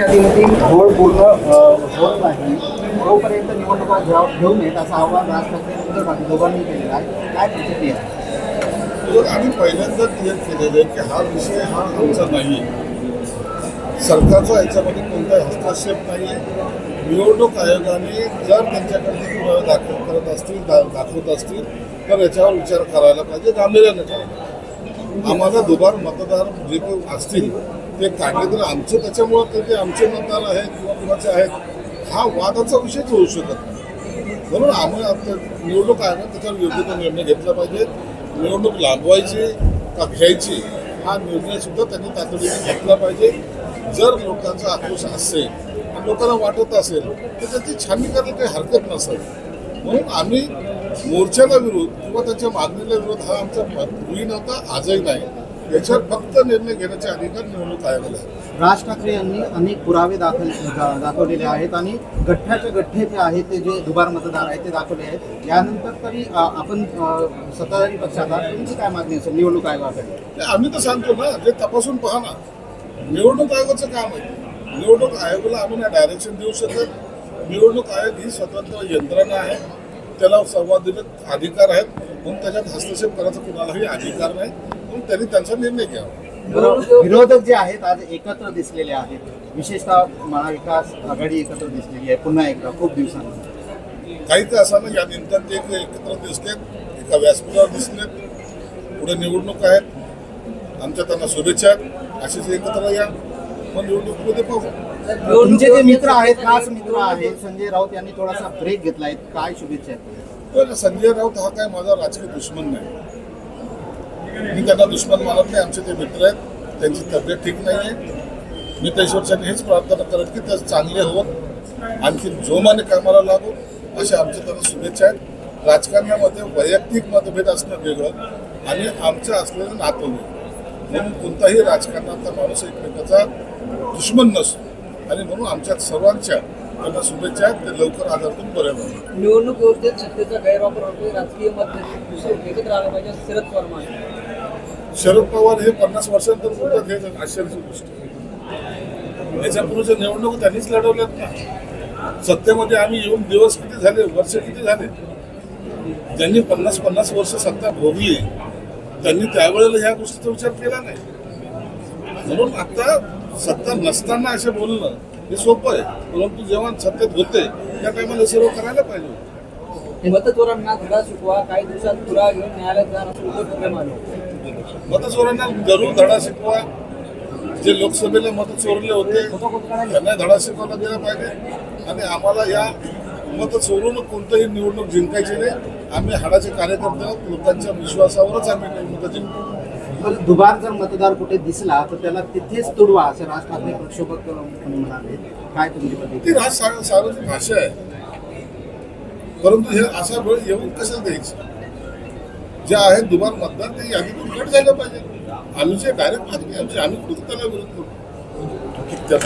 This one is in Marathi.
पूर्ण अ, होत नाही. तोपर्यंत निवडणुका घेऊ नयेत असं आव्हान राज ठाकरे दोघांनी केलेलं आहे. काय प्रतिक्रिया तर आम्ही पहिल्यांदा क्लिअर केलेलं आहे की हा विषय हा आमचा नाही. आहे सरकारचा याच्यामध्ये कोणताही हस्तक्षेप नाही. आहे निवडणूक आयोगाने जर त्यांच्याकडे पुरावे दाखल करत असतील दाखवत असतील तर याच्यावर विचार करायला पाहिजे. गांभीर्याने करायला आम्हाला दुबार मतदार जे काही असतील ते काढले तर आमचं त्याच्यामुळं ते ते आमचे मतदार आहेत किंवा कुणाचे आहेत हा वादाचा विषयच होऊ शकत नाही. म्हणून आम्ही आता निवडणूक आहे ना त्याच्यावर योग्य तो निर्णय घेतला पाहिजे. निवडणूक लांबवायची का घ्यायची हा निर्णयसुद्धा त्यांनी तातडीने घेतला पाहिजे. जर लोकांचा आक्रोश असेल आणि लोकांना वाटत असेल तर त्याची छाननी करायला काही हरकत नसेल. म्हणून आम्ही मोर्चाला विरोध किंवा त्याच्या मागणीला विरोध हा आमचा पूर्वी नव्हता आजही नाही. याच्यावर फक्त निर्णय घेण्याचे अधिकार निवडणूक आयोगाला आहे राज ठाकरे यांनी अनेक पुरावे दाखल दा- दाखवलेले आहेत आणि गठ्ठ्याचे गठ्ठे जे आहेत ते जे दुबार मतदार आहेत ते दाखवले आहेत. यानंतर तरी आपण सत्ताधारी पक्षाला तुमची काय मागणी असेल निवडणूक आयोगाकडे? नाही, आम्ही तर सांगतो ना ते तपासून पहा ना. निवडणूक आयोगाचं काम आहे. निवडणूक आयोगाला आम्ही ना डायरेक्शन देऊ शकत निवडणूक आयोग ही स्वतंत्र यंत्रणा आहे. त्याला संवादित अधिकार आहेत. म्हणून त्याच्यात हस्तक्षेप करायचा कुणालाही अधिकार नाही. म्हणून त्यांनी त्यांचा निर्णय घ्यावा. विरो- विरोधक जे आहेत आज एकत्र दिसलेले आहेत. विशेषतः महाविकास आघाडी एकत्र दिसलेली आहे. पुन्हा एकदा खूप दिवसांनी. काही का असानं या निमित्तानं ते एक एकत्र दिसलेत. एका व्यासपीठावर दिसलेत. पुढे निवडणूक आहेत. आमच्या त्यांना शुभेच्छा आहेत. असेच एकत्र या. मग निवडणुकीमध्ये पाहू. तुमचे जे मित्र आहेत खास मित्र आहेत. संजय राऊत यांनी थोडासा ब्रेक घेतलाय काय शुभेच्छा आहेत तर संजय राऊत हा काय माझा राजकीय दुश्मन नाही. मी त्यांना दुश्मन मानत नाही. आमचे ते मित्र आहेत. त्यांची तब्येत ठीक नाही आहे मी त्या ईश्वरच्याने हेच प्रार्थना करत की ते चांगले होत आणखी जोमाने कामाला लागू. अशा आमच्या त्यांना शुभेच्छा आहेत. राजकारणामध्ये वैयक्तिक मतभेद असणं वेगळं आणि आमचं असलेलं नातं वेगळं. म्हणून कोणताही राजकारणातला माणूस एकमेकाचा दुश्मन नसतो आणि म्हणून आमच्या सर्वांच्या त्यांना शुभेच्छा आहेत. ते लवकर आजारातून बरे व्हावे. निवडणूक व्यवस्थेत सत्तेचा गैरवापर होतोय. राजकीय मत एकत्र आलं पाहिजे. असं शरद पवार शरद पवार हे पन्नास वर्षांतर बोलतात हे आश्चर्याची गोष्ट. याच्यापूर्वीच्या निवडणूक त्यांनीच लढवल्यात ना. सत्तेमध्ये आम्ही येऊन दिवस किती झाले वर्ष किती झाले? ज्यांनी पन्नास पन्नास वर्ष सत्ता भोगली त्यांनी त्यावेळेला ह्या गोष्टीचा विचार केला नाही. म्हणून आता सत्ता नसताना असे बोलणं हे सोपं आहे. परंतु जेव्हा सत्तेत होते त्या टायमाला सर्व करायला पाहिजे मतचोरांना धडा शिकवा काही दिवसात पुरा घेऊन न्यायालयात जाणार मतचोरांना जरूर धडा शिकवा. जे लोकसभेला मत चोरले होते त्यांना धडा शिकवला गेला पाहिजे. आणि आम्हाला या मत चोरून कोणतंही निवडणूक जिंकायची नाही. आम्ही हाडाचे कार्यकर्ते आहोत. लोकांच्या विश्वासावरच आम्ही निवडणुका जिंकतो. पण दुबार जर मतदार कुठे दिसला तर त्याला तिथेच तुडवा असं राज ठाकरे प्रक्षोभक म्हणाले. काय तुमची ती राज सार्वजनिक भाषा आहे. परंतु हे असा वेळ येऊन कसं द्यायचं? जे आहेत दुबार मतदार ते यादीतून कट झालं पाहिजे. आम्ही जे डायरेक्ट आम्ही आम्ही कुठे त्याला विरोध करू